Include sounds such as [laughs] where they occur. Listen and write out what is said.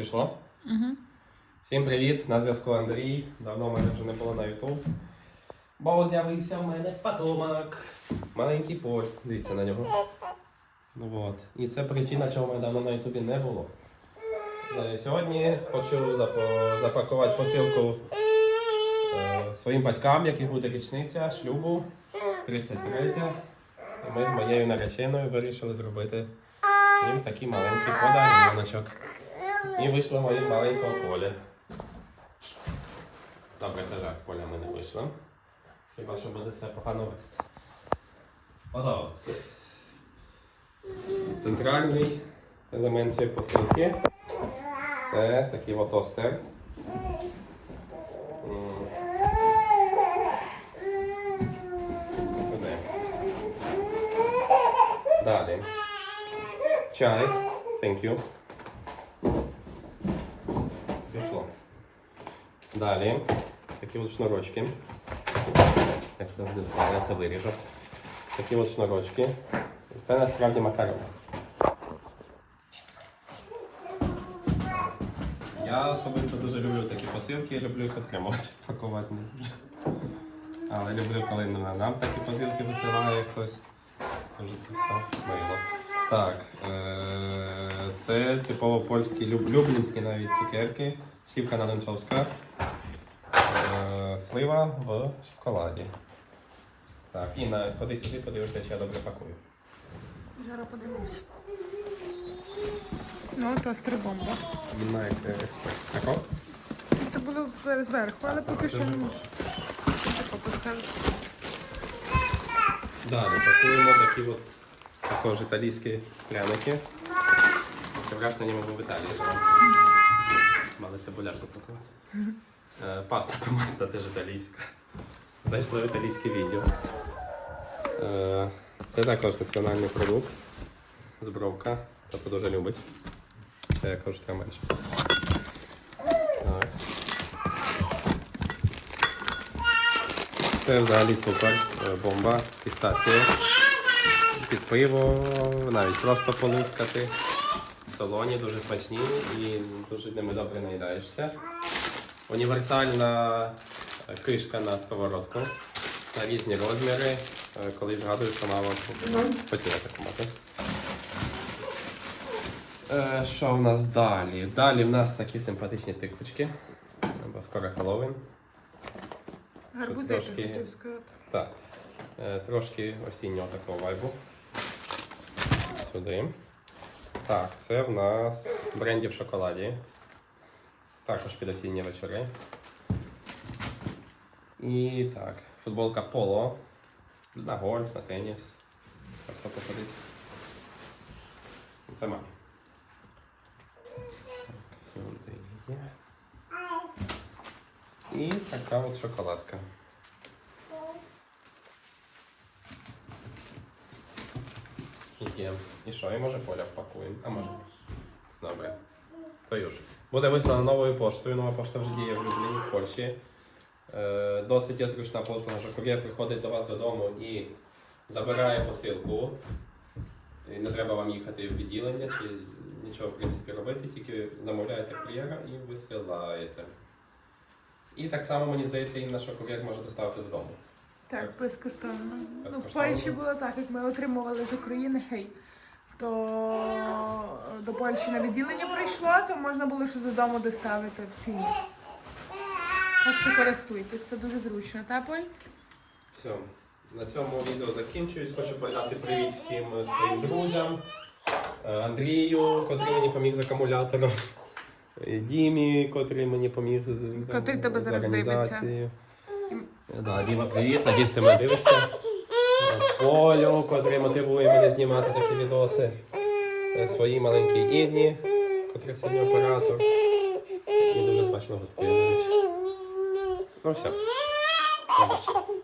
Пішло? Угу. Всім привіт! На зв'язку Андрій. Давно мене вже не було на YouTube. Бо з'явився в мене потомок. Маленький поль. Дивіться на нього. Ну от. І це причина, чого мене давно на Ютубі не було. Е, Сьогодні хочу запакувати посилку е, своїм батькам, яких буде річниця шлюбу 33. І ми з моєю нареченою вирішили зробити їм такий маленький подаруночок. І вийшло моє маленького поля. Добре, це жарт, поля мене вийшло. Хіба що буде все погано вести. Готово. Центральний елемент цієї посилки це такий от тостер. Далі. Чай. Thank you. Пішло. Далі. Такі от шнурочки. Як завжди, я це виріжу. Такі от шнурочки. Це насправді макарони. Я особисто дуже люблю такі посилки, люблю їх отримувати, [laughs] пакувати не дуже. Але люблю, коли нам такі посилки висилає хтось. Дуже це все мило. Так, е- це типово польські люблінські навіть цукерки. Слівка наленчовська. Слива в шоколаді. Так, і на ходи сюди, подивишся, чи я добре пакую. Зараз подивимося. Ну, тостер бомба. Він має як експерт. Тако? Це було зверху, але поки що тако. Далі пакуємо такі от також італійські пряники. Таке враження, ніби в Італії живемо. Мали цибуляр запакувати. Е, Паста томатна теж італійська. Зайшло в італійське відео. Е, Це також національний продукт. Збровка. Тобто дуже любить. Це кажу, менше. Це взагалі супер. Е, Бомба, пістація. Під пиво, навіть просто полускати. Солоні, дуже смачні і дуже ними добре наїдаєшся. Універсальна е, кишка на сковородку на різні розміри. Е, Коли згадую, що мама хотіла таку мати. Е, Що в нас далі? Далі в нас такі симпатичні тиквочки. Бо скоро Хеллоуін. Гарбузи, трошки- хотів сказати. Так. Трошки осіннього такого вайбу. Сюди. Так, це в нас бренді в шоколаді. Також під осінні вечори. І так, футболка Поло. На гольф, на теніс. Просто походить. Це мамі. Сюди є. І така от шоколадка. Є. І що? І може поля впакуємо. А може. Добре. Ж. Буде вислано новою поштою. Нова пошта вже діє в Любліні, в Польщі. Е, досить є зручна послуга, що кур'єр приходить до вас додому і забирає посилку. І не треба вам їхати в відділення чи нічого в принципі робити, тільки замовляєте кур'єра і висилаєте. І так само, мені здається, інна, що кур'єр може доставити додому. Так, безкоштовно. Ну, в Безкоштовно. Польщі було так, як ми отримували з України гей. То до Польщі на відділення прийшло, то можна було ще додому доставити в ціні. Так що користуйтесь, це дуже зручно, та Поль? Все, на цьому відео закінчуюсь. Хочу передати привіт всім е, своїм друзям. Е, Андрію, котрий мені поміг з акумулятором. е, Дімі, котрий мені поміг з, Котрий тебе з зараз дивиться. організацією. Е, Да, Діма, привіт, надіюсь, ти мене дивишся. Е, Полю, котрий мотивує мене знімати такі відоси. Свої маленькі Ідні, котрий сьогодні оператор. І дуже смачно готує. Ну все. Побачимо.